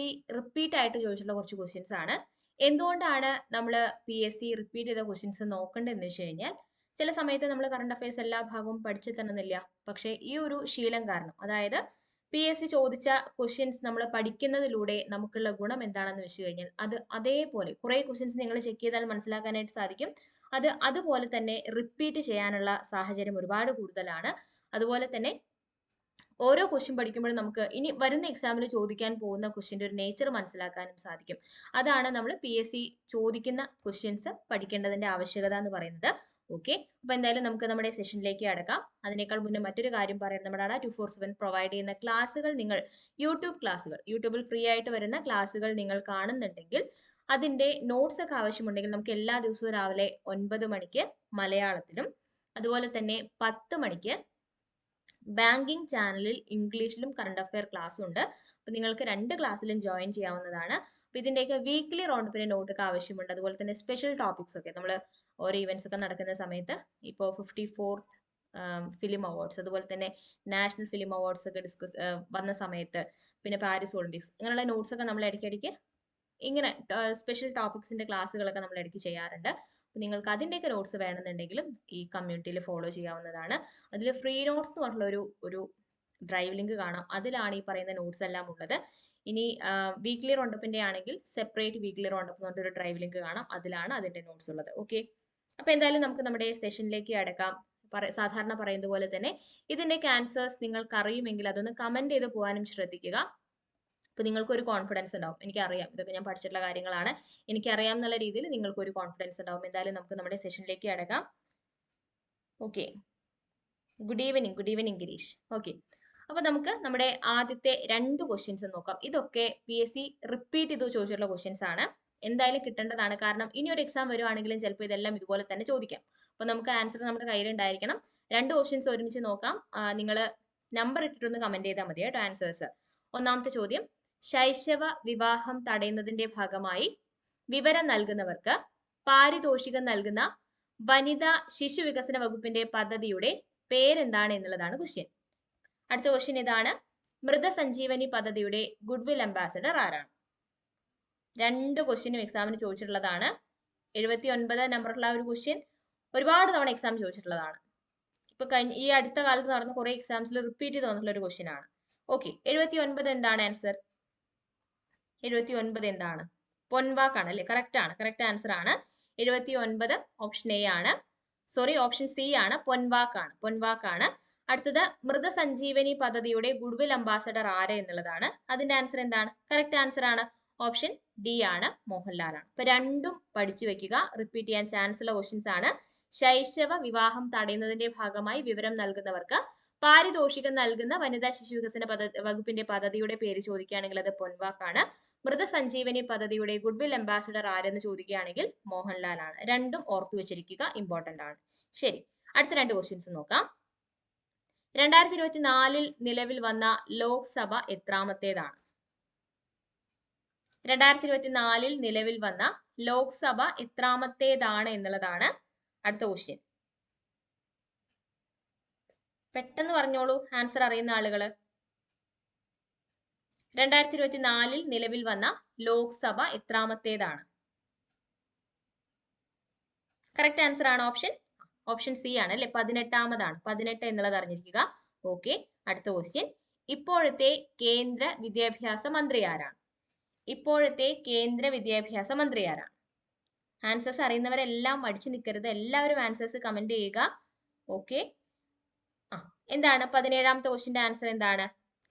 C repeat ആയിട്ട് ചോദിച്ചിട്ടുള്ള കുറച്ച് ക്വസ്റ്റ്യൻസ് ആണ്. എന്തുകൊണ്ടാണ് നമ്മൾ പി എസ് സി റിപ്പീറ്റ് ചെയ്ത ക്വസ്റ്റ്യൻസ് നോക്കേണ്ടതെന്ന് വെച്ച് കഴിഞ്ഞാൽ ചില സമയത്ത് നമ്മൾ കറണ്ട് അഫയേഴ്സ് എല്ലാ ഭാഗവും പഠിച്ചെത്തണമെന്നില്ല പക്ഷേ ഈ ഒരു ശീലം കാരണം അതായത് പി എസ് സി ചോദിച്ച ക്വസ്റ്റ്യൻസ് നമ്മൾ പഠിക്കുന്നതിലൂടെ നമുക്കുള്ള ഗുണം എന്താണെന്ന് വെച്ച് കഴിഞ്ഞാൽ അത് അതേപോലെ കുറെ ക്വസ്റ്റ്യൻസ് നിങ്ങൾ ചെക്ക് ചെയ്താൽ മനസ്സിലാക്കാനായിട്ട് സാധിക്കും. അത് അതുപോലെ തന്നെ റിപ്പീറ്റ് ചെയ്യാനുള്ള സാഹചര്യം ഒരുപാട് കൂടുതലാണ്. അതുപോലെ തന്നെ ഓരോ ക്വസ്റ്റ്യൻ പഠിക്കുമ്പോഴും നമുക്ക് ഇനി വരുന്ന എക്സാമിൽ ചോദിക്കാൻ പോകുന്ന ക്വസ്റ്റ്യന്റെ ഒരു നേച്ചർ മനസ്സിലാക്കാനും സാധിക്കും. അതാണ് നമ്മൾ പി എസ് സി ചോദിക്കുന്ന ക്വസ്റ്റ്യൻസ് പഠിക്കേണ്ടതിന്റെ ആവശ്യകത എന്ന് പറയുന്നത്. ഓക്കെ അപ്പൊ എന്തായാലും നമുക്ക് നമ്മുടെ സെഷനിലേക്ക് അടക്കാം. അതിനേക്കാൾ മുന്നേ മറ്റൊരു കാര്യം പറയാം നമ്മുടെ അട ടു ഫോർ സെവൻ പ്രൊവൈഡ് ചെയ്യുന്ന ക്ലാസ്സുകൾ നിങ്ങൾ യൂട്യൂബ് ക്ലാസ്സുകൾ യൂട്യൂബിൽ ഫ്രീ ആയിട്ട് വരുന്ന ക്ലാസ്സുകൾ നിങ്ങൾ കാണുന്നുണ്ടെങ്കിൽ അതിന്റെ നോട്ട്സ് ഒക്കെ ആവശ്യമുണ്ടെങ്കിൽ നമുക്ക് എല്ലാ ദിവസവും രാവിലെ ഒൻപത് മണിക്ക് മലയാളത്തിലും അതുപോലെ തന്നെ പത്ത് മണിക്ക് ബാങ്കിങ് ചാനലിൽ ഇംഗ്ലീഷിലും കറണ്ട് അഫയർ ക്ലാസ് ഉണ്ട്. അപ്പൊ നിങ്ങൾക്ക് രണ്ട് ക്ലാസ്സിലും ജോയിൻ ചെയ്യാവുന്നതാണ്. അപ്പൊ ഇതിന്റെയൊക്കെ വീക്ക്ലി റൗണ്ട് പിന്നെ നോട്ടൊക്കെ ആവശ്യമുണ്ട്. അതുപോലെ തന്നെ സ്പെഷ്യൽ ടോപ്പിക്സ് ഒക്കെ. നമ്മൾ ഓരോ ഇവന്റ്സ് ഒക്കെ നടക്കുന്ന സമയത്ത് ഇപ്പോൾ ഫിഫ്റ്റി ഫോർത്ത് ഫിലിം അവാർഡ്സ് അതുപോലെ തന്നെ നാഷണൽ ഫിലിം അവാർഡ്സ് ഒക്കെ ഡിസ്കസ് വന്ന സമയത്ത്. പിന്നെ പാരീസ് ഒളിമ്പിക്സ് ഇങ്ങനെയുള്ള നോട്ട്സ് ഒക്കെ നമ്മൾ ഇടയ്ക്കിടയ്ക്ക് ഇങ്ങനെ സ്പെഷ്യൽ ടോപ്പിക്സിന്റെ ക്ലാസ്സുകളൊക്കെ നമ്മൾ ഇടയ്ക്ക് ചെയ്യാറുണ്ട്. അപ്പോൾ നിങ്ങൾക്ക് അതിന്റെയൊക്കെ നോട്ട്സ് വേണമെന്നുണ്ടെങ്കിലും ഈ കമ്മ്യൂണിറ്റിയിൽ ഫോളോ ചെയ്യാവുന്നതാണ്. അതിൽ ഫ്രീ നോട്ട്സ് എന്ന് പറഞ്ഞിട്ടുള്ള ഒരു ഒരു ഡ്രൈവ് ലിങ്ക് കാണാം. അതിലാണ് ഈ പറയുന്ന നോട്ട്സ് എല്ലാം ഉള്ളത്. ഇനി വീക്ക്ലി റോണ്ടപ്പിന്റെ ആണെങ്കിൽ സെപ്പറേറ്റ് വീക്ക്ലി റൗണ്ടപ്പ് എന്ന് ഒരു ഡ്രൈവ് ലിങ്ക് കാണാം. അതിലാണ് അതിന്റെ നോട്ട്സ് ഉള്ളത്. ഓക്കെ അപ്പൊ എന്തായാലും നമുക്ക് നമ്മുടെ സെഷനിലേക്ക് അടക്കാം. സാധാരണ പറയുന്നത് പോലെ തന്നെ ഇതിന്റെ ക്യാൻസേഴ്സ് നിങ്ങൾക്ക് അറിയുമെങ്കിൽ അതൊന്ന് കമന്റ് ചെയ്ത് പോകാനും ശ്രദ്ധിക്കുക. അപ്പൊ നിങ്ങൾക്ക് ഒരു കോൺഫിഡൻസ് ഉണ്ടാവും. എനിക്കറിയാം. ഇതൊക്കെ ഞാൻ പഠിച്ചിട്ടുള്ള കാര്യങ്ങളാണ്. എനിക്കറിയാം എന്നുള്ള രീതിയിൽ നിങ്ങൾക്ക് ഒരു കോൺഫിഡൻസ് ഉണ്ടാവും. എന്തായാലും നമുക്ക് നമ്മുടെ സെഷനിലേക്ക് അടക്കാം okay good evening good evening Girish okay അപ്പൊ നമുക്ക് നമ്മുടെ ആദ്യത്തെ രണ്ട് ക്വസ്റ്റ്യൻസ് നോക്കാം. ഇതൊക്കെ പി എസ് സി റിപ്പീറ്റ് ചെയ്ത് ചോദിച്ചിട്ടുള്ള ക്വസ്റ്റ്യൻസ് ആണ്. എന്തായാലും കിട്ടേണ്ടതാണ്. കാരണം ഇനി ഒരു എക്സാം വരുവാണെങ്കിലും ചിലപ്പോൾ ഇതെല്ലാം ഇതുപോലെ തന്നെ ചോദിക്കാം. അപ്പൊ നമുക്ക് ആൻസർ നമ്മുടെ കയ്യിലുണ്ടായിരിക്കണം. രണ്ട് ക്വസ്റ്റ്യൻസ് ഒരുമിച്ച് നോക്കാം. നിങ്ങൾ നമ്പർ ഇട്ടിട്ടൊന്ന് കമന്റ് ചെയ്താൽ മതി കേട്ടോ ആൻസേഴ്സ് ഒന്നാമത്തെ ചോദ്യം ശൈശവ വിവാഹം തടയുന്നതിന്റെ ഭാഗമായി വിവരം നൽകുന്നവർക്ക് പാരിതോഷികം നൽകുന്ന വനിതാ ശിശു വികസന വകുപ്പിന്റെ പദ്ധതിയുടെ പേരെന്താണ് എന്നുള്ളതാണ് ക്വസ്റ്റ്യൻ അടുത്ത ക്വസ്റ്റ്യൻ ഇതാണ് മൃതസഞ്ജീവനി പദ്ധതിയുടെ ഗുഡ്വിൽ അംബാസഡർ ആരാണ്? രണ്ട് ക്വസ്റ്റ്യനും എക്സാമിന് ചോദിച്ചിട്ടുള്ളതാണ്. എഴുപത്തി ഒൻപത് നമ്പറുള്ള ഒരു ക്വസ്റ്റ്യൻ ഒരുപാട് തവണ എക്സാം ചോദിച്ചിട്ടുള്ളതാണ്. ഇപ്പൊ കഴിഞ്ഞ ഈ അടുത്ത കാലത്ത് നടന്ന കുറെ എക്സാംസിൽ റിപ്പീറ്റ് ചെയ്ത് വന്നിട്ടുള്ള ഒരു ക്വസ്റ്റ്യൻ ആണ്. ഓക്കെ എഴുപത്തി ഒൻപത് എന്താണ് ആൻസർ എഴുപത്തി ഒൻപത് എന്താണ്? പൊൻവാക്കാണ് അല്ലെ കറക്റ്റ് ആണ്. കറക്റ്റ് ആൻസർ ആണ്. എഴുപത്തി ഒൻപത് ഓപ്ഷൻ എ ആണ്. സോറി ഓപ്ഷൻ സി ആണ്. പൊൻവാക്കാണ്. പൊൻവാക്കാണ്. അടുത്തത് മൃതസഞ്ജീവനി പദ്ധതിയുടെ ഗുഡ്വിൽ അംബാസഡർ ആരെ എന്നുള്ളതാണ്. അതിന്റെ ആൻസർ എന്താണ്? കറക്റ്റ് ആൻസർ ആണ്. ഓപ്ഷൻ ഡി ആണ്. മോഹൻലാൽ ആണ്. ഇപ്പൊ രണ്ടും പഠിച്ചു വെക്കുക. റിപ്പീറ്റ് ചെയ്യാൻ ചാൻസ് ഉള്ള ക്വസ്റ്റ്യൻസ് ആണ്. ശൈശവ വിവാഹം തടയുന്നതിന്റെ ഭാഗമായി വിവരം നൽകുന്നവർക്ക് പാരിതോഷികം നൽകുന്ന വനിതാ ശിശു വികസന പദ്ധതി വകുപ്പിന്റെ പദ്ധതിയുടെ പേര് ചോദിക്കുകയാണെങ്കിൽ അത് പൊൻവാക്കാണ്. മൃതസഞ്ജീവനി പദ്ധതിയുടെ ഗുഡ് ഗുഡ്വിൽ അംബാസഡർ ആരെന്ന് ചോദിക്കുകയാണെങ്കിൽ മോഹൻലാൽ ആണ് രണ്ടും ഓർത്തു വെച്ചിരിക്കുക ഇമ്പോർട്ടന്റ് ആണ്. ശരി അടുത്ത രണ്ട് ക്വസ്റ്റ്യൻസ് നോക്കാം. രണ്ടായിരത്തി ഇരുപത്തി നാലിൽ നിലവിൽ വന്ന ലോക്സഭ എത്രാമത്തേതാണ്? രണ്ടായിരത്തി ഇരുപത്തി നാലിൽ നിലവിൽ വന്ന ലോക്സഭ എത്രാമത്തേതാണ് എന്നുള്ളതാണ് അടുത്ത ക്വസ്റ്റ്യൻ പെട്ടെന്ന് പറഞ്ഞോളൂ ആൻസർ അറിയുന്ന ആളുകൾ രണ്ടായിരത്തി ഇരുപത്തി നാലിൽ നിലവിൽ വന്ന ലോക്സഭ എത്രാമത്തേതാണ്? കറക്റ്റ് ആൻസർ ആണ് ഓപ്ഷൻ ഓപ്ഷൻ സി ആണ് അല്ലെ? പതിനെട്ടാമതാണ്. പതിനെട്ട് എന്നുള്ളത് അറിഞ്ഞിരിക്കുക. ഓക്കെ അടുത്ത ക്വസ്റ്റ്യൻ ഇപ്പോഴത്തെ കേന്ദ്ര വിദ്യാഭ്യാസ മന്ത്രി ആരാണ്? ഇപ്പോഴത്തെ കേന്ദ്ര വിദ്യാഭ്യാസ മന്ത്രി ആരാണ്? ആൻസേഴ്സ് അറിയുന്നവരെല്ലാം മടിച്ചു നിൽക്കരുത്. എല്ലാവരും ആൻസേഴ്സ് കമന്റ് ചെയ്യുക. ഓക്കെ എന്താണ്? പതിനേഴാമത്തെ ക്വസ്റ്റിന്റെ ആൻസർ എന്താണ്?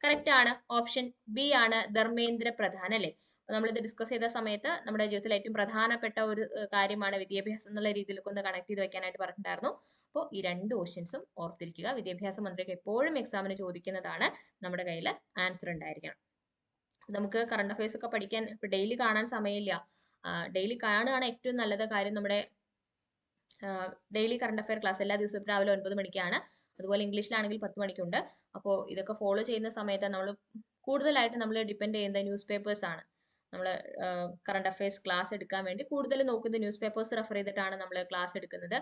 കറക്റ്റ് ആണ്. ഓപ്ഷൻ ബി ആണ് ധർമ്മേന്ദ്ര പ്രധാൻ അല്ലെ? നമ്മൾ ഇത് ഡിസ്കസ് ചെയ്ത സമയത്ത് നമ്മുടെ ജീവിതത്തിൽ ഏറ്റവും പ്രധാനപ്പെട്ട ഒരു കാര്യമാണ് വിദ്യാഭ്യാസം എന്നുള്ള രീതിയിലൊക്കെ ഒന്ന് കണക്ട് ചെയ്ത് വെക്കാനായിട്ട് പറഞ്ഞിട്ടുണ്ടായിരുന്നു. അപ്പോൾ ഈ രണ്ട് ക്വസ്റ്റ്യൻസും ഓർത്തിരിക്കുക. വിദ്യാഭ്യാസ മന്ത്രിക്ക് എപ്പോഴും എക്സാമിന് ചോദിക്കുന്നതാണ് നമ്മുടെ കയ്യിൽ ആൻസർ ഉണ്ടായിരിക്കണം. നമുക്ക് കറണ്ട് അഫയേഴ്സ് ഒക്കെ പഠിക്കാൻ ഡെയിലി കാണാൻ സമയമില്ല. ഡെയിലി കാണുകയാണ് ഏറ്റവും നല്ലത് കാര്യം നമ്മുടെ ഡെയിലി കറണ്ട് അഫയർ ക്ലാസ് എല്ലാ ദിവസവും രാവിലെ ഒൻപത് മണിക്കാണ്. അതുപോലെ ഇംഗ്ലീഷിലാണെങ്കിൽ പത്ത് മണിക്കുണ്ട്. അപ്പോൾ ഇതൊക്കെ ഫോളോ ചെയ്യുന്ന സമയത്ത് നമ്മൾ കൂടുതലായിട്ട് നമ്മൾ ഡിപ്പെൻഡ് ചെയ്യുന്ന ന്യൂസ് പേപ്പേഴ്സ് ആണ് നമ്മൾ കറണ്ട് അഫയേഴ്സ് ക്ലാസ് എടുക്കാൻ വേണ്ടി കൂടുതൽ നോക്കുന്ന ന്യൂസ് പേപ്പേഴ്സ് റെഫർ ചെയ്തിട്ടാണ് നമ്മൾ ക്ലാസ് എടുക്കുന്നത്.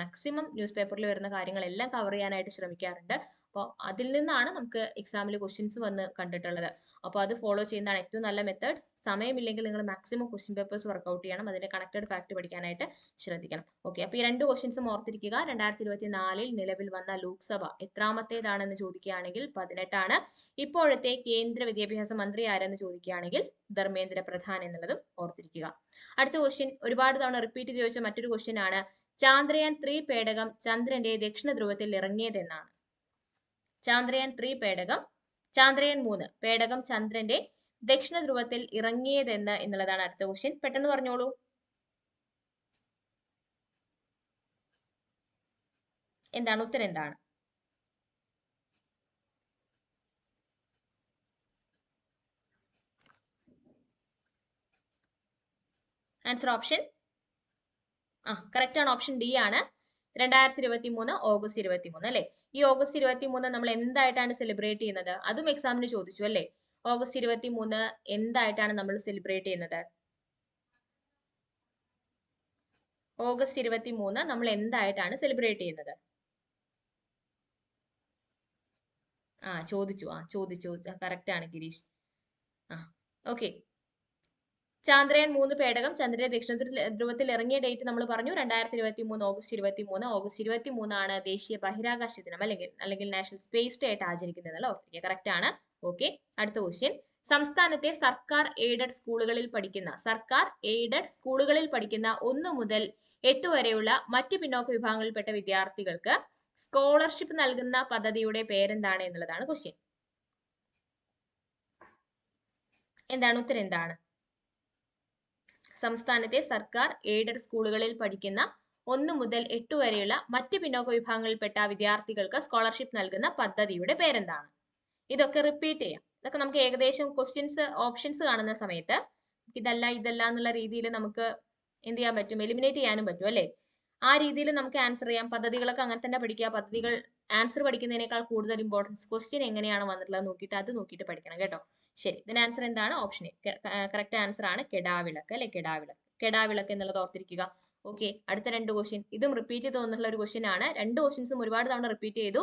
മാക്സിമം ന്യൂസ് പേപ്പറിൽ വരുന്ന കാര്യങ്ങളെല്ലാം കവർ ചെയ്യാനായിട്ട് ശ്രമിക്കാറുണ്ട്. അപ്പോൾ അതിൽ നിന്നാണ് നമുക്ക് എക്സാമിൽ ക്വസ്റ്റ്യൻസ് വന്ന് കണ്ടിട്ടുള്ളത്. അപ്പോൾ അത് ഫോളോ ചെയ്യുന്നതാണ് ഏറ്റവും നല്ല മെത്തേഡ് സമയമില്ലെങ്കിൽ നിങ്ങൾ മാക്സിമം ക്വസ്റ്റ്യൻ പേപ്പേഴ്സ് വർക്കൗട്ട് ചെയ്യണം. അതിന്റെ കണക്റ്റഡ് ഫാക്ട് പഠിക്കാനായിട്ട് ശ്രദ്ധിക്കണം. ഓക്കെ അപ്പോൾ ഈ രണ്ട് ക്വസ്റ്റ്യൻസും ഓർത്തിരിക്കുക. രണ്ടായിരത്തി ഇരുപത്തി നാലിൽ നിലവിൽ വന്ന ലോക്സഭ എത്രാമത്തേതാണെന്ന് ചോദിക്കുകയാണെങ്കിൽ പതിനെട്ടാണ്. ഇപ്പോഴത്തെ കേന്ദ്ര വിദ്യാഭ്യാസ മന്ത്രി ആരെന്ന് ചോദിക്കുകയാണെങ്കിൽ ധർമ്മേന്ദ്ര പ്രധാൻ എന്നുള്ളതും ഓർത്തിരിക്കുക. അടുത്ത ക്വസ്റ്റ്യൻ ഒരുപാട് തവണ റിപ്പീറ്റ് ചോദിച്ച മറ്റൊരു ക്വസ്റ്റ്യൻ ആണ്. ചാന്ദ്രയാൻ ത്രീ പേടകം ചന്ദ്രന്റെ ദക്ഷിണ ധ്രുവത്തിൽ ഇറങ്ങിയതെന്നാണ്. ചാന്ദ്രയാൻ ത്രീ പേടകം ചാന്ദ്രയാൻ മൂന്ന്. പേടകം ചന്ദ്രന്റെ ദക്ഷിണ ധ്രുവത്തിൽ ഇറങ്ങിയതെന്ന് എന്നുള്ളതാണ് അടുത്ത ക്വസ്റ്റ്യൻ പെട്ടെന്ന് പറഞ്ഞോളൂ. എന്താണ്? ഉത്തരം എന്താണ്? ആൻസർ ഓപ്ഷൻ ആ കറക്റ്റ് ആണ്. ഓപ്ഷൻ ഡി ആണ്. രണ്ടായിരത്തി ഇരുപത്തി മൂന്ന് ഓഗസ്റ്റ് ഇരുപത്തി മൂന്ന് അല്ലെ? ഈ ഓഗസ്റ്റ് ഇരുപത്തി മൂന്ന് നമ്മൾ എന്തായിട്ടാണ് സെലിബ്രേറ്റ് ചെയ്യുന്നത്? അതും എക്സാമിന് ചോദിച്ചു അല്ലേ? ഓഗസ്റ്റ് ഇരുപത്തി മൂന്ന് എന്തായിട്ടാണ് നമ്മൾ സെലിബ്രേറ്റ് ചെയ്യുന്നത്? ഓഗസ്റ്റ് ഇരുപത്തി മൂന്ന് നമ്മൾ എന്തായിട്ടാണ് സെലിബ്രേറ്റ് ചെയ്യുന്നത്? ആ ചോദിച്ചു. ആ ചോദിച്ചു. കറക്റ്റ് ആണ് ഗിരീഷ്. ആ ഓക്കെ ചാന്ദ്രയാൻ മൂന്ന് പേടകം ചന്ദ്രന്റെ ദക്ഷിണ ധ്രുവത്തിൽ ഇറങ്ങിയ ഡേറ്റ് നമ്മൾ പറഞ്ഞു രണ്ടായിരത്തി ഇരുപത്തി മൂന്ന് ഓഗസ്റ്റ് ഇരുപത്തി മൂന്ന് ഓഗസ്റ്റ് ഇരുപത്തി മൂന്നാണ് ദേശീയ ബഹിരാകാശ ദിനം അല്ലെങ്കിൽ അല്ലെങ്കിൽ നാഷണൽ സ്പേസ് ഡേ ആയിട്ട് ആചരിക്കുന്നത് ഓർത്തിരിക്കുക കറക്റ്റ് ആണ്. ഓക്കെ അടുത്ത ക്വസ്റ്റ്യൻ സംസ്ഥാനത്തെ സർക്കാർ എയ്ഡഡ് സ്കൂളുകളിൽ പഠിക്കുന്ന സർക്കാർ എയ്ഡഡ് സ്കൂളുകളിൽ പഠിക്കുന്ന ഒന്ന് മുതൽ എട്ട് വരെയുള്ള മറ്റ് പിന്നോക്ക വിഭാഗങ്ങളിൽപ്പെട്ട വിദ്യാർത്ഥികൾക്ക് സ്കോളർഷിപ്പ് നൽകുന്ന പദ്ധതിയുടെ പേരെന്താണ് എന്നുള്ളതാണ് ക്വസ്റ്റ്യൻ എന്താണ്? ഉത്തരം എന്താണ്? സംസ്ഥാനത്തെ സർക്കാർ എയ്ഡഡ് സ്കൂളുകളിൽ പഠിക്കുന്ന ഒന്ന് മുതൽ എട്ട് വരെയുള്ള മറ്റ് പിന്നോക്ക വിഭാഗങ്ങളിൽപ്പെട്ട വിദ്യാർത്ഥികൾക്ക് സ്കോളർഷിപ്പ് നൽകുന്ന പദ്ധതിയുടെ പേരെന്താണ്? ഇതൊക്കെ റിപ്പീറ്റ് ചെയ്യാം. ഇതൊക്കെ നമുക്ക് ഏകദേശം ക്വസ്റ്റ്യൻസ് ഓപ്ഷൻസ് കാണുന്ന സമയത്ത് ഇതല്ല ഇതല്ല എന്നുള്ള രീതിയിൽ നമുക്ക് എന്ത് ചെയ്യാൻ പറ്റും? എലിമിനേറ്റ് ചെയ്യാനും പറ്റും അല്ലേ? ആ രീതിയിൽ നമുക്ക് ആൻസർ ചെയ്യാം. പദ്ധതികളൊക്കെ അങ്ങനെ തന്നെ പഠിക്കുക. പദ്ധതികൾ ആൻസർ പഠിക്കുന്നതിനേക്കാൾ കൂടുതൽ ഇമ്പോർട്ടൻസ് ക്വസ്റ്റ്യൻ എങ്ങനെയാണ് വന്നിട്ടുള്ളത് നോക്കിയിട്ട് അത് നോക്കിയിട്ട് പഠിക്കണം കേട്ടോ. ശരി ഇതിന് ആൻസർ എന്താണ്? ഓപ്ഷൻ എ കറക്റ്റ് ആൻസർ ആണ് കെടാവിളക്ക് അല്ലെ? കെടാവിളക്ക്. കെടാവിളക്ക് എന്നുള്ളത് ഓർത്തിരിക്കുക. ഓക്കെ അടുത്ത രണ്ട് ക്വസ്റ്റ്യൻ ഇതും റിപ്പീറ്റ് ചെയ്ത് വന്നിട്ടുള്ള ഒരു ക്വസ്റ്റ്യൻ ആണ്. രണ്ട് ക്വസ്റ്റ്യൻസും ഒരുപാട് തവണ റിപ്പീറ്റ് ചെയ്തു.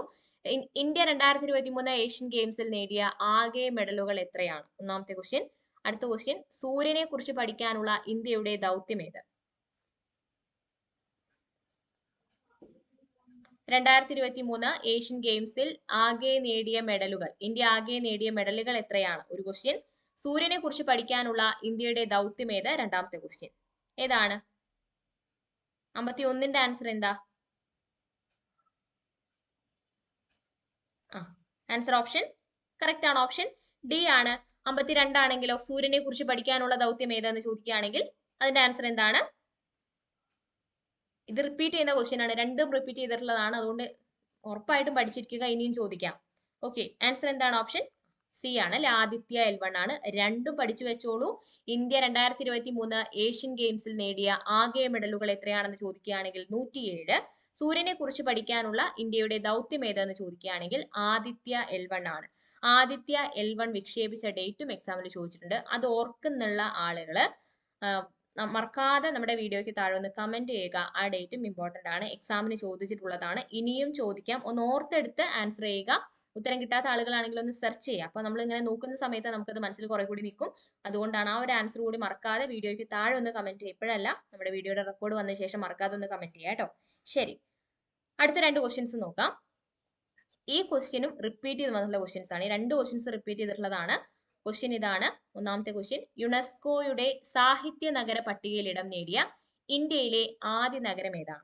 ഇന്ത്യ രണ്ടായിരത്തി ഇരുപത്തി മൂന്ന് ഏഷ്യൻ ഗെയിംസിൽ നേടിയ ആകെ മെഡലുകൾ എത്രയാണ്? ഒന്നാമത്തെ ക്വസ്റ്റ്യൻ അടുത്ത ക്വസ്റ്റ്യൻ സൂര്യനെ കുറിച്ച് പഠിക്കാനുള്ള ഇന്ത്യയുടെ ദൗത്യം ഏത്? രണ്ടായിരത്തി ഇരുപത്തി മൂന്ന് ഏഷ്യൻ ഗെയിംസിൽ ആകെ നേടിയ മെഡലുകൾ. ഇന്ത്യ ആകെ നേടിയ മെഡലുകൾ എത്രയാണ്? ഒരു ക്വസ്റ്റ്യൻ സൂര്യനെ കുറിച്ച് പഠിക്കാനുള്ള ഇന്ത്യയുടെ ദൗത്യം ഏത്? രണ്ടാമത്തെ ക്വസ്റ്റ്യൻ ഏതാണ്? അമ്പത്തി ഒന്നിന്റെ ആൻസർ എന്താ ആൻസർ ഓപ്ഷൻ കറക്റ്റ് ആണ് ഓപ്ഷൻ ഡി ആണ്. അമ്പത്തിരണ്ടാണെങ്കിലോ സൂര്യനെ കുറിച്ച് പഠിക്കാനുള്ള ദൗത്യം ഏതാന്ന് ചോദിക്കുകയാണെങ്കിൽ അതിന്റെ ആൻസർ എന്താണ്? ഇത് റിപ്പീറ്റ് ചെയ്യുന്ന ക്വസ്റ്റ്യൻ ആണ്. രണ്ടും റിപ്പീറ്റ് ചെയ്തിട്ടുള്ളതാണ്. അതുകൊണ്ട് ഉറപ്പായിട്ടും പഠിച്ചിരിക്കുക. ഇനിയും ചോദിക്കാം. ഓക്കെ ആൻസർ എന്താണ്? ഓപ്ഷൻ സി ആണ്. അല്ലെ? ആദിത്യ എൽ വൺ ആണ്. രണ്ടും പഠിച്ചു വെച്ചോളൂ. ഇന്ത്യ രണ്ടായിരത്തി ഇരുപത്തി മൂന്ന് ഏഷ്യൻ ഗെയിംസിൽ നേടിയ ആകെ മെഡലുകൾ എത്രയാണെന്ന് ചോദിക്കുകയാണെങ്കിൽ നൂറ്റിയേഴ്. സൂര്യനെ കുറിച്ച് പഠിക്കാനുള്ള ഇന്ത്യയുടെ ദൗത്യം ഏതെന്ന് ചോദിക്കുകയാണെങ്കിൽ ആദിത്യ എൽ വൺ ആണ്. ആദിത്യ എൽ വൺ വിക്ഷേപിച്ച ഡേറ്റും എക്സാമിൽ ചോദിച്ചിട്ടുണ്ട്. അത് ഓർക്കുന്നുള്ള ആളുകൾ മറക്കാതെ നമ്മുടെ വീഡിയോയ്ക്ക് താഴെ ഒന്ന് കമന്റ് ചെയ്യുക. ആ ഡേറ്റും ഇമ്പോർട്ടന്റ് ആണ്. എക്സാമിന് ചോദിച്ചിട്ടുള്ളതാണ്. ഇനിയും ചോദിക്കാം. ഒന്ന് ഓർത്തെടുത്ത് ആൻസർ ചെയ്യുക. ഉത്തരം കിട്ടാത്ത ആളുകളാണെങ്കിൽ ഒന്ന് സെർച്ച് ചെയ്യുക. അപ്പോൾ നമ്മൾ ഇങ്ങനെ നോക്കുന്ന സമയത്ത് നമുക്കത് മനസ്സിൽ കുറെ കൂടി നിൽക്കും. അതുകൊണ്ടാണ് ആ ഒരു ആൻസർ കൂടി മറക്കാതെ വീഡിയോയ്ക്ക് താഴെ ഒന്ന് കമന്റ് ചെയ്യുക. ഇപ്പോഴല്ല. നമ്മുടെ വീഡിയോയുടെ റെക്കോർഡ് വന്ന ശേഷം മറക്കാതെ ഒന്ന് കമന്റ് ചെയ്യുക കേട്ടോ. ശരി. അടുത്ത രണ്ട് ക്വസ്റ്റ്യൻസ് നോക്കാം. ഈ ക്വസ്റ്റ്യനും റിപ്പീറ്റ് ചെയ്ത് വന്നിട്ടുള്ള ക്വസ്റ്റ്യൻസ് ആണ്. ഈ രണ്ട് ക്വസ്റ്റ്യൻസ് റിപ്പീറ്റ് ചെയ്തിട്ടുള്ളതാണ്. ക്വസ്റ്റ്യൻ ഇതാണ്. ഒന്നാമത്തെ ക്വസ്റ്റ്യൻ യുനെസ്കോയുടെ സാഹിത്യ നഗര പട്ടികയിൽ ഇടം നേടിയ ഇന്ത്യയിലെ ആദ്യ നഗരം ഏതാണ്?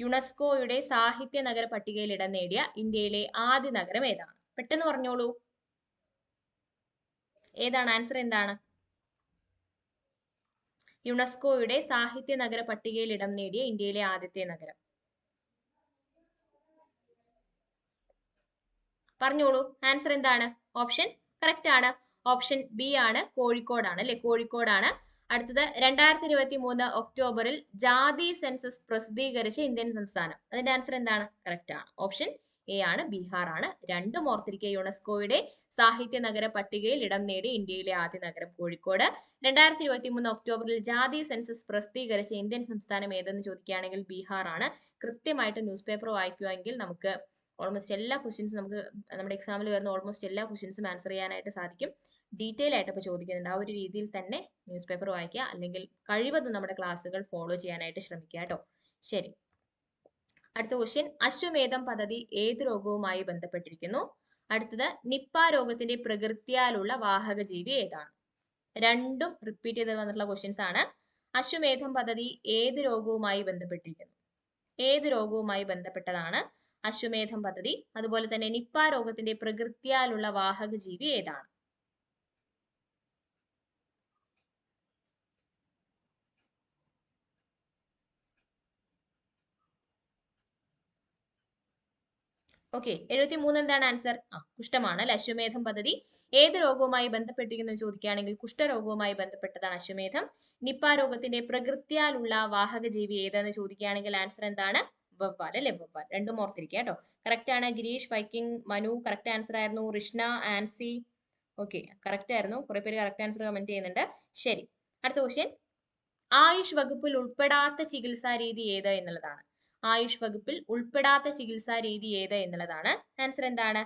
യുനെസ്കോയുടെ സാഹിത്യ നഗര പട്ടികയിൽ ഇടം നേടിയ ഇന്ത്യയിലെ ആദ്യ നഗരം ഏതാണ്? പെട്ടെന്ന് പറഞ്ഞോളൂ. ഏതാണ്? ആൻസർ എന്താണ്? യുനെസ്കോയുടെ സാഹിത്യ നഗര പട്ടികയിൽ ഇടം നേടിയ ഇന്ത്യയിലെ ആദ്യത്തെ നഗരം. പറഞ്ഞോളൂ. ആൻസർ എന്താണ്? ഓപ്ഷൻ കറക്റ്റ് ആണ്. ഓപ്ഷൻ ബി ആണ് കോഴിക്കോടാണ് അല്ലെ? കോഴിക്കോടാണ്. അടുത്തത് രണ്ടായിരത്തി ഇരുപത്തി മൂന്ന് ഒക്ടോബറിൽ ജാതി സെൻസസ് പ്രസിദ്ധീകരിച്ച ഇന്ത്യൻ സംസ്ഥാനം. അതിന്റെ ആൻസർ എന്താണ്? കറക്റ്റ് ആണ്. ഓപ്ഷൻ എ ആണ് ബീഹാർ ആണ് രണ്ടും ഓർത്തിരിക്കുക യുനെസ്കോയുടെ സാഹിത്യ നഗര പട്ടികയിൽ ഇടം നേടി ഇന്ത്യയിലെ ആദ്യ നഗരം കോഴിക്കോട്. രണ്ടായിരത്തി ഇരുപത്തി മൂന്ന് ഒക്ടോബറിൽ ജാതി സെൻസസ് പ്രസിദ്ധീകരിച്ച ഇന്ത്യൻ സംസ്ഥാനം ഏതെന്ന് ചോദിക്കുകയാണെങ്കിൽ ബീഹാർ ആണ് കൃത്യമായിട്ട് ന്യൂസ് പേപ്പർ വായിക്കുമെങ്കിൽ നമുക്ക് ഓൾമോസ്റ്റ് എല്ലാ ക്വസ്റ്റ്യൻസും നമുക്ക് നമ്മുടെ എക്സാമിൽ വരുന്ന ഓൾമോസ്റ്റ് എല്ലാ ക്വസ്റ്റ്യൻസും ആൻസർ ചെയ്യാനായിട്ട് സാധിക്കും. ഡീറ്റെയിൽ ആയിട്ട് ഇപ്പോൾ ചോദിക്കുന്നുണ്ട്. ആ ഒരു രീതിയിൽ തന്നെ ന്യൂസ് പേപ്പർ വായിക്കുക. അല്ലെങ്കിൽ കഴിവതും നമ്മുടെ ക്ലാസ്സുകൾ ഫോളോ ചെയ്യാനായിട്ട് ശ്രമിക്കുക കേട്ടോ. ശരി. അടുത്ത ക്വസ്റ്റ്യൻ അശ്വമേധം പദ്ധതി ഏത് രോഗവുമായി ബന്ധപ്പെട്ടിരിക്കുന്നു? അടുത്തത് നിപ്പ രോഗത്തിന്റെ പ്രകൃതിയാലുള്ള വാഹക ജീവി ഏതാണ്? രണ്ടും റിപ്പീറ്റ് ചെയ്ത് വന്നിട്ടുള്ള ക്വസ്റ്റ്യൻസ് ആണ്. അശ്വമേധം പദ്ധതി ഏത് രോഗവുമായി ബന്ധപ്പെട്ടിരിക്കുന്നു? ഏത് രോഗവുമായി ബന്ധപ്പെട്ടതാണ്? അശ്വമേധം പദ്ധതി. അതുപോലെ തന്നെ നിപ്പ രോഗത്തിന്റെ പ്രകൃതിയാലുള്ള വാഹക ജീവി ഏതാണ്? ഓക്കെ എഴുപത്തി മൂന്ന് എന്താണ് ആൻസർ ആ കുഷ്ഠമാണ് അല്ലെ? അശ്വമേധം പദ്ധതി. ഏത് രോഗവുമായി ബന്ധപ്പെട്ടിരിക്കുന്നു ചോദിക്കുകയാണെങ്കിൽ കുഷ്ഠരോഗവുമായി ബന്ധപ്പെട്ടതാണ് അശ്വമേധം. നിപ്പ രോഗത്തിന്റെ പ്രകൃതിയാലുള്ള വാഹക ജീവി ഏതെന്ന് ചോദിക്കുകയാണെങ്കിൽ ആൻസർ എന്താണ്? വവ്വാൽ അല്ലെ? വവ്വാൽ രണ്ടും ഓർത്തിരിക്കുക കേട്ടോ. കറക്റ്റ് ആണ്. Girish Viking Manu correct answer ആയിരുന്നു. റിഷ്ന ആൻസി. ഓക്കെ കറക്റ്റ് ആയിരുന്നു. കുറെ പേര് കറക്റ്റ് ആൻസർ കമന്റ് ചെയ്യുന്നുണ്ട്. ശരി. അടുത്ത ക്വസ്റ്റ്യൻ ആയുഷ് വകുപ്പിൽ ഉൾപ്പെടാത്ത ചികിത്സാ രീതി ഏത് എന്നുള്ളതാണ്. ആയുഷ് വകുപ്പിൽ ഉൾപ്പെടാത്ത ചികിത്സാ രീതി ഏത് എന്നുള്ളതാണ്. ആൻസർ എന്താണ്?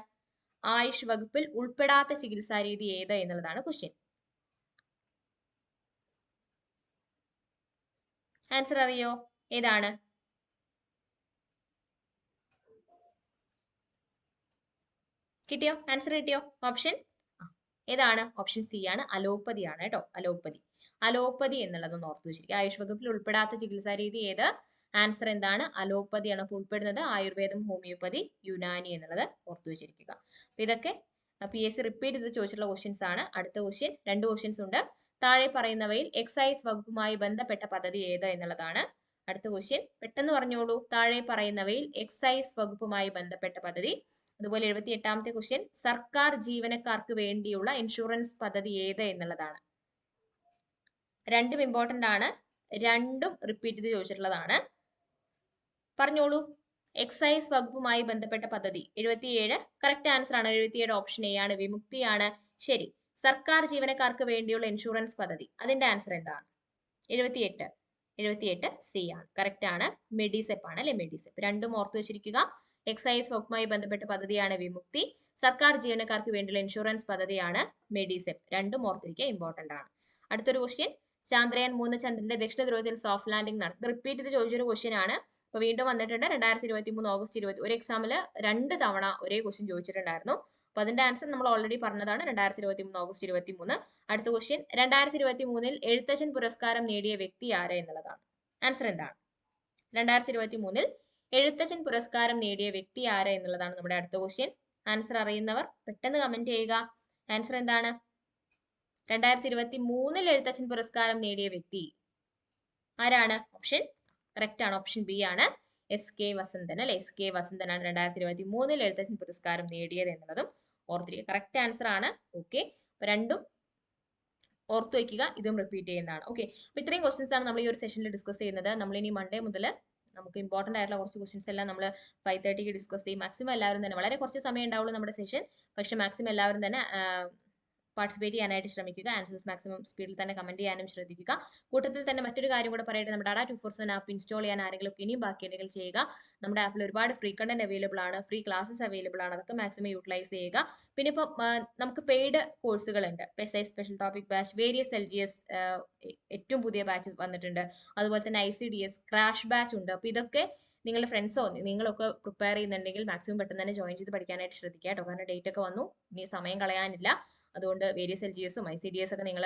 ആയുഷ് വകുപ്പിൽ ഉൾപ്പെടാത്ത ചികിത്സാ രീതി ഏത് എന്നുള്ളതാണ് ക്വസ്റ്റ്യൻ ആൻസർ അറിയോ? ഏതാണ്? കിട്ടിയോ? ആൻസർ കിട്ടിയോ? ഓപ്ഷൻ ഏതാണ്? ഓപ്ഷൻ സി ആണ്. അലോപ്പതി ആണ് കേട്ടോ. അലോപ്പതി. അലോപ്പതി എന്നുള്ളതൊന്ന് ഓർത്തു വെച്ചിരിക്കുക. ആയുഷ് വകുപ്പിൽ ഉൾപ്പെടാത്ത ചികിത്സാ രീതി ഏത്? ആൻസർ എന്താണ്? അലോപ്പതിയാണ് അപ്പോൾ ഉൾപ്പെടുന്നത്. ആയുർവേദം ഹോമിയോപ്പതി യുനാനി എന്നുള്ളത് ഓർത്തു വെച്ചിരിക്കുക. അപ്പൊ ഇതൊക്കെ പി എസ് സി റിപ്പീറ്റ് ചെയ്ത് ചോദിച്ചിട്ടുള്ള ക്വസ്റ്റ്യൻസ് ആണ്. അടുത്ത ക്വസ്റ്റ്യൻ രണ്ട് ക്വസ്റ്റ്യൻസ് ഉണ്ട്. താഴെ പറയുന്നവയിൽ എക്സൈസ് വകുപ്പുമായി ബന്ധപ്പെട്ട പദ്ധതി ഏത് എന്നുള്ളതാണ്. അടുത്ത ക്വസ്റ്റ്യൻ പെട്ടെന്ന് പറഞ്ഞോളൂ. താഴെ പറയുന്നവയിൽ എക്സൈസ് വകുപ്പുമായി ബന്ധപ്പെട്ട പദ്ധതി അതുപോലെ എഴുപത്തി എട്ടാമത്തെ ക്വസ്റ്റ്യൻ സർക്കാർ ജീവനക്കാർക്ക് വേണ്ടിയുള്ള ഇൻഷുറൻസ് പദ്ധതി ഏത് എന്നുള്ളതാണ്. രണ്ടും ഇമ്പോർട്ടന്റ് ആണ്. രണ്ടും റിപ്പീറ്റ് ചെയ്ത് ചോദിച്ചിട്ടുള്ളതാണ്. പറഞ്ഞോളൂ. എക്സൈസ് വകുപ്പുമായി ബന്ധപ്പെട്ട പദ്ധതി. എഴുപത്തിയേഴ് കറക്റ്റ് ആൻസർ ആണ്. എഴുപത്തിയേഴ് ഓപ്ഷൻ എ ആണ്. വിമുക്തിയാണ് ശരി. സർക്കാർ ജീവനക്കാർക്ക് വേണ്ടിയുള്ള ഇൻഷുറൻസ് പദ്ധതി. അതിന്റെ ആൻസർ എന്താണ്? എഴുപത്തിയെട്ട്. എഴുപത്തിയെട്ട് സി ആണ്. കറക്റ്റ് ആണ്. മെഡിസെപ്പ് ആണ് അല്ലെ? മെഡിസെപ്പ് രണ്ടും ഓർത്തു വെച്ചിരിക്കുക. എക്സൈസ് വകുപ്പുമായി ബന്ധപ്പെട്ട പദ്ധതിയാണ് വിമുക്തി. സർക്കാർ ജീവനക്കാർക്ക് വേണ്ടിയുള്ള ഇൻഷുറൻസ് പദ്ധതിയാണ് മെഡിസെപ്പ് രണ്ടും ഓർത്തിരിക്കുക ഇമ്പോർട്ടന്റ് ആണ്. അടുത്തൊരു ക്വസ്റ്റ്യൻ ചന്ദ്രയാൻ മൂന്ന് ചന്ദ്രന്റെ ദക്ഷിണ ധ്രുവത്തിൽ സോഫ്റ്റ് ലാൻഡിംഗ് നടത്തി റിപ്പീറ്റ് ചെയ്ത് ചോദിച്ചൊരു ക്വസ്റ്റ്യൻ ആണ്. അപ്പൊ വീണ്ടും വന്നിട്ടുണ്ട്. രണ്ടായിരത്തി ഇരുപത്തി മൂന്ന് ഓഗസ്റ്റ് ഇരുപത്തി ഒരു എക്സാമിൽ രണ്ട് തവണ ഒരേ ക്വസ്റ്റ്യൻ ചോദിച്ചിട്ടുണ്ടായിരുന്നു. അപ്പൊ അതിന്റെ ആൻസർ നമ്മൾ ഓൾറെഡി പറഞ്ഞതാണ്. രണ്ടായിരത്തി ഇരുപത്തി മൂന്ന് ഓഗസ്റ്റ് ഇരുപത്തി മൂന്ന് അടുത്ത ക്വസ്റ്റ്യൻ രണ്ടായിരത്തി ഇരുപത്തി മൂന്നിൽ എഴുത്തച്ഛൻ പുരസ്കാരം നേടിയ വ്യക്തി ആര് എന്നുള്ളതാണ്. ആൻസർ എന്താണ്? രണ്ടായിരത്തി ഇരുപത്തി മൂന്നിൽ എഴുത്തച്ഛൻ പുരസ്കാരം നേടിയ വ്യക്തി ആര് എന്നുള്ളതാണ് നമ്മുടെ അടുത്ത ക്വസ്റ്റ്യൻ ആൻസർ അറിയുന്നവർ പെട്ടെന്ന് കമന്റ് ചെയ്യുക. ആൻസർ എന്താണ്? രണ്ടായിരത്തി ഇരുപത്തി മൂന്നിൽ എഴുത്തച്ഛൻ പുരസ്കാരം നേടിയ വ്യക്തി ആരാണ്? ഓപ്ഷൻ കറക്റ്റ് ആണ്. ഓപ്ഷൻ ബി ആണ്. എസ് കെ വസന്തൻ അല്ലെ? എസ് കെ വസന്തനാണ് രണ്ടായിരത്തി ഇരുപത്തി മൂന്നിൽ എഴുത്തച്ഛൻ പുരസ്കാരം നേടിയത് എന്നുള്ളതും ഓർത്തിരിക്കുക കറക്റ്റ് ആൻസർ ആണ്. ഓക്കെ അപ്പൊ രണ്ടും ഓർത്തു വെക്കുക. ഇതും റിപ്പീറ്റ് ചെയ്യുന്നതാണ്. ഓക്കെ അപ്പൊ ഇത്രയും ക്വസ്റ്റ്യൻസ് ആണ് നമ്മൾ ഈ ഒരു സെഷനിൽ ഡിസ്കസ് ചെയ്യുന്നത്. നമ്മൾ ഇനി മൺഡേ മുതൽ നമുക്ക് ഇമ്പോർട്ടന്റ് ആയിട്ടുള്ള കുറച്ച് ക്വസ്റ്റ്യൻസ് എല്ലാം നമ്മൾ ഫൈവ് തേർട്ടിക്ക് ഡിസ്കസ് ചെയ്യും. മാക്സിമം എല്ലാവരും തന്നെ. വളരെ കുറച്ച് സമയം ഉണ്ടാവുള്ളൂ നമ്മുടെ സെഷൻ പക്ഷേ മാക്സിമം എല്ലാവരും തന്നെ പാർട്ടിസിപ്പേറ്റ് ചെയ്യാനായിട്ട് ശ്രമിക്കുക. ആൻസേഴ്സ് മാക്സിമം സ്പീഡിൽ തന്നെ കമന്റ് ചെയ്യാനും ശ്രദ്ധിക്കുക. കൂട്ടത്തിൽ തന്നെ മറ്റൊരു കാര്യം കൂടെ പറയട്ടെ. നമ്മുടെ data two four seven app install ചെയ്യാൻ ആരെങ്കിലും ഇനിയും ബാക്കിയുണ്ടെങ്കിൽ ചെയ്യുക. നമ്മുടെ ആപ്പിൽ ഒരുപാട് ഫ്രീ കണ്ടന്റ് അവൈലബിൾ ആണ്. ഫ്രീ ക്ലാസ്സസ് അവൈലബിൾ ആണ്. അതൊക്കെ മാക്സിമം യൂട്ടിലൈസ് ചെയ്യുക. പിന്നെ ഇപ്പോൾ നമുക്ക് പെയ്ഡ് കോഴ്സുകൾ ഉണ്ട്. S I special topic batch various L G S ഏറ്റവും പുതിയ ബാച്ച് വന്നിട്ടുണ്ട്. അതുപോലെ തന്നെ I C D S crash batch ഉണ്ട്. അപ്പോൾ ഇതൊക്കെ നിങ്ങളുടെ ഫ്രണ്ട്സോ നിങ്ങളൊക്കെ പ്രിപ്പയർ ചെയ്യുന്നുണ്ടെങ്കിൽ മാക്സിമം പെട്ടെന്ന് തന്നെ ജോയിൻ ചെയ്ത് പഠിക്കാനായിട്ട് ശ്രദ്ധിക്കുക കേട്ടോ. കാരണം ഡേറ്റ് ഒക്കെ വന്നു. ഇനി സമയം കളയാനില്ല. അതുകൊണ്ട് വേരിയസ് എൽ ജി എസും ഐ സി ഡി എസ് ഒക്കെ നിങ്ങൾ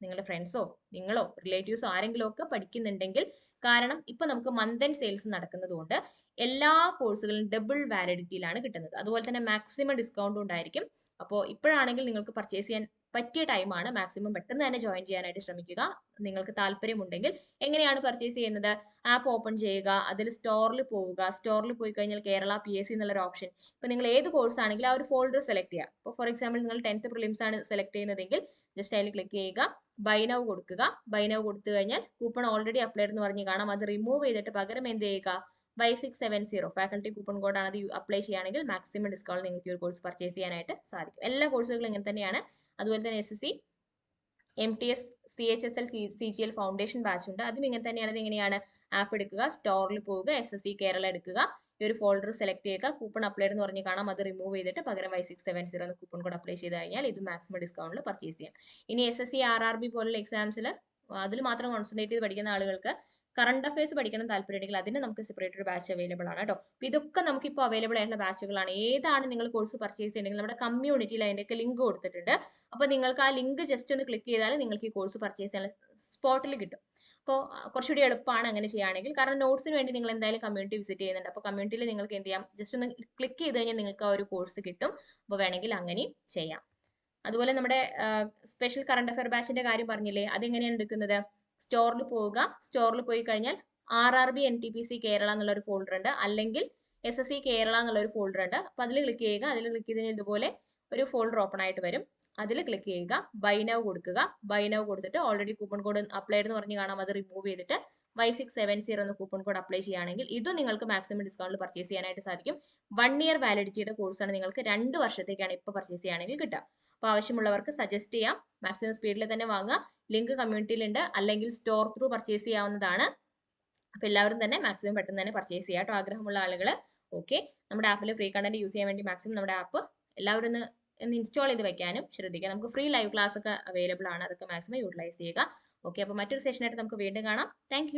നിങ്ങളുടെ ഫ്രണ്ട്സോ നിങ്ങളോ റിലേറ്റീവ്സോ ആരെങ്കിലും ഒക്കെ പഠിക്കുന്നുണ്ടെങ്കിൽ കാരണം ഇപ്പൊ നമുക്ക് മന്ത് ആൻഡ് സെയിൽസ് നടക്കുന്നത് കൊണ്ട് എല്ലാ കോഴ്സുകളും ഡബിൾ വാലിഡിറ്റിയിലാണ് കിട്ടുന്നത്. അതുപോലെ തന്നെ മാക്സിമം ഡിസ്കൗണ്ടും ഉണ്ടായിരിക്കും. അപ്പോൾ ഇപ്പോഴാണെങ്കിൽ നിങ്ങൾക്ക് പർച്ചേസ് ചെയ്യാൻ പറ്റിയ ടൈമാണ് മാക്സിമം പെട്ടെന്ന് തന്നെ ജോയിൻ ചെയ്യാനായിട്ട് ശ്രമിക്കുക. നിങ്ങൾക്ക് താല്പര്യമുണ്ടെങ്കിൽ എങ്ങനെയാണ് പർച്ചേസ് ചെയ്യുന്നത്? ആപ്പ് ഓപ്പൺ ചെയ്യുക അതിൽ സ്റ്റോറിൽ പോവുക. സ്റ്റോറിൽ പോയി കഴിഞ്ഞാൽ കേരള പി എസ് സി എന്നുള്ളൊരു ഓപ്ഷൻ ഇപ്പൊ നിങ്ങൾ ഏത് കോഴ്സ് ആണെങ്കിലും ആ ഒരു ഫോൾഡർ സെലക്ട് ചെയ്യുക. ഇപ്പോൾ ഫോർ എക്സാമ്പിൾ നിങ്ങൾ ടെൻത്ത് പ്രിലിംസ് ആണ് സെലക്ട് ചെയ്യുന്നതെങ്കിൽ ജസ്റ്റ് അതിൽ ക്ലിക്ക് ചെയ്യുക. ബൈനവ് കൊടുക്കുക. ബൈനവ് കൊടുത്തു കഴിഞ്ഞാൽ കൂപ്പൺ ഓൾറെഡി അപ്ലൈഡ് എന്ന് പറഞ്ഞ് കാണാം. അത് റിമൂവ് ചെയ്തിട്ട് പകരം എന്ത് ചെയ്യുക? Y six seven zero faculty coupon കോഡാണ് അത് അപ്ലൈ ചെയ്യുകയാണെങ്കിൽ മാക്സിമം ഡിസ്കൗണ്ട് നിങ്ങൾക്ക് ഈ ഒരു കോഴ്സ് പർച്ചേസ് ചെയ്യാനായിട്ട് സാധിക്കും. എല്ലാ കോഴ്സുകളും ഇങ്ങനെ തന്നെയാണ്. അതുപോലെ തന്നെ S S C M T S C H S L C C G L foundation batch ഉണ്ട്. അതും ഇങ്ങനെ തന്നെയാണ്. എങ്ങനെയാണ്? ആപ്പ് എടുക്കുക സ്റ്റോറിൽ പോവുക എസ് എസ് സി കേരള എടുക്കുക. ഈ ഒരു ഫോൾഡർ സെലക്ട് ചെയ്യുക. കൂപ്പൺ അപ്ലൈ എന്ന് പറഞ്ഞ് കാണാം. അത് റിമൂവ് ചെയ്തിട്ട് പകരം വൈ സിക്സ് സെവൻ സീറോ എന്ന കൂപ്പൺ കോഡ് അപ്ലൈ ചെയ്ത് കഴിഞ്ഞാൽ ഇത് മാക്സിമം ഡിസ്കൗണ്ടിൽ പർച്ചേസ് ചെയ്യാം. ഇനി S S C R R B പോലുള്ള എക്സാംസിൽ അതിൽ മാത്രം കോൺസെൻട്രേറ്റ് ചെയ്ത് പഠിക്കുന്ന ആളുകൾക്ക് കറണ്ട് അഫയേഴ്സ് പഠിക്കണം താല്പര്യമുണ്ടെങ്കിൽ അതിന് നമുക്ക് സെപ്പറേറ്റ് ഒരു ബാച്ച് അവൈലബിൾ ആണ് കേട്ടോ. അപ്പോൾ ഇതൊക്കെ നമുക്ക് ഇപ്പോൾ അവൈലബിൾ ആയിട്ടുള്ള ബാച്ചുകളാണ് ഏതാണ് നിങ്ങൾ കോഴ്സ് പർച്ചേസ് ചെയ്യണമെങ്കിൽ നമ്മുടെ കമ്മ്യൂണിറ്റിയിൽ അതിന്റെയൊക്കെ ലിങ്ക് കൊടുത്തിട്ടുണ്ട്. അപ്പോൾ നിങ്ങൾക്ക് ആ ലിങ്ക് ജസ്റ്റ് ഒന്ന് ക്ലിക്ക് ചെയ്താൽ നിങ്ങൾക്ക് ഈ കോഴ്സ് പർച്ചേസ് ചെയ്യാൻ സ്പോട്ടിൽ കിട്ടും. അപ്പോൾ കുറച്ചുകൂടി എളുപ്പമാണ് അങ്ങനെ ചെയ്യുകയാണെങ്കിൽ. കാരണം നോട്ട്സിന് വേണ്ടി നിങ്ങൾ എന്തായാലും കമ്മ്യൂണിറ്റി വിസിറ്റ് ചെയ്യുന്നുണ്ട്. അപ്പോൾ കമ്മ്യൂണിറ്റിയിൽ നിങ്ങൾക്ക് എന്ത് ചെയ്യാം? ജസ്റ്റ് ഒന്ന് ക്ലിക്ക് ചെയ്ത് കഴിഞ്ഞാൽ നിങ്ങൾക്ക് ആ ഒരു കോഴ്സ് കിട്ടും. അപ്പോൾ വേണമെങ്കിൽ അങ്ങനെയും ചെയ്യാം. അതുപോലെ നമ്മുടെ സ്പെഷ്യൽ കറണ്ട് അഫയർ ബാച്ചിന്റെ കാര്യം പറഞ്ഞില്ലേ? അതെങ്ങനെയാണ് എടുക്കുന്നത്? സ്റ്റോറിൽ പോവുക. സ്റ്റോറിൽ പോയി കഴിഞ്ഞാൽ R R B N T P C Kerala എന്നുള്ള ഒരു ഫോൾഡർ ഉണ്ട്. അല്ലെങ്കിൽ എസ് എസ് സി കേരള എന്നുള്ള ഒരു ഫോൾഡർ ഉണ്ട്. അപ്പോൾ അതിൽ ക്ലിക്ക് ചെയ്യുക. അതിൽ ക്ലിക്ക് ചെയ്ത് ഇതുപോലെ ഒരു ഫോൾഡർ ഓപ്പൺ ആയിട്ട് വരും. അതിൽ ക്ലിക്ക് ചെയ്യുക. ബൈനവ് കൊടുക്കുക. ബൈനവ് കൊടുത്തിട്ട് ഓൾറെഡി കൂപ്പൺ കോഡ് അപ്ലൈഡ് എന്ന് പറഞ്ഞ് കാണാം. അത് റിമൂവ് ചെയ്തിട്ട് വൈ സിക്സ് സെവൻ സീറോ എന്ന കൂപ്പൺ കോഡ് അപ്ലൈ ചെയ്യുകയാണെങ്കിൽ ഇതും നിങ്ങൾക്ക് മാക്സിമം ഡിസ്കൗണ്ടിൽ പർച്ചേസ് ചെയ്യാനായിട്ട് സാധിക്കും. വൺ ഇയർ വാലിഡിറ്റിയുടെ കോഴ്സാണ് നിങ്ങൾക്ക് രണ്ട് വർഷത്തേക്കാണ് ഇപ്പോൾ പർച്ചേസ് ചെയ്യുകയാണെങ്കിൽ കിട്ടുക. അപ്പോൾ ആവശ്യമുള്ളവർക്ക് സജസ്റ്റ് ചെയ്യാം. മാക്സിമം സ്പീഡിൽ തന്നെ വാങ്ങുക. ലിങ്ക് കമ്മ്യൂണിറ്റിയിലുണ്ട് അല്ലെങ്കിൽ സ്റ്റോർ ത്രൂ പർച്ചേസ് ചെയ്യാവുന്നതാണ്. അപ്പോൾ എല്ലാവരും തന്നെ മാക്സിമം പെട്ടെന്ന് തന്നെ പർച്ചേസ് ചെയ്യാം കേട്ടോ ആഗ്രഹമുള്ള ആളുകൾ ഓക്കെ നമ്മുടെ ആപ്പിൽ ഫ്രീ കണ്ടന്റ് യൂസ് ചെയ്യാൻ വേണ്ടി മാക്സിമം നമ്മുടെ ആപ്പ് എല്ലാവരും ഒന്ന് ഇൻസ്റ്റാൾ ചെയ്ത് വെക്കാനും ശ്രദ്ധിക്കുക. നമുക്ക് ഫ്രീ ലൈവ് ക്ലാസ് ഒക്കെ അവൈലബിൾ ആണ്. അതൊക്കെ മാക്സിമം യൂട്ടിലൈസ് ചെയ്യുക. ഓക്കെ അപ്പോൾ മറ്റൊരു സെഷനായിട്ട് നമുക്ക് വീണ്ടും കാണാം. താങ്ക്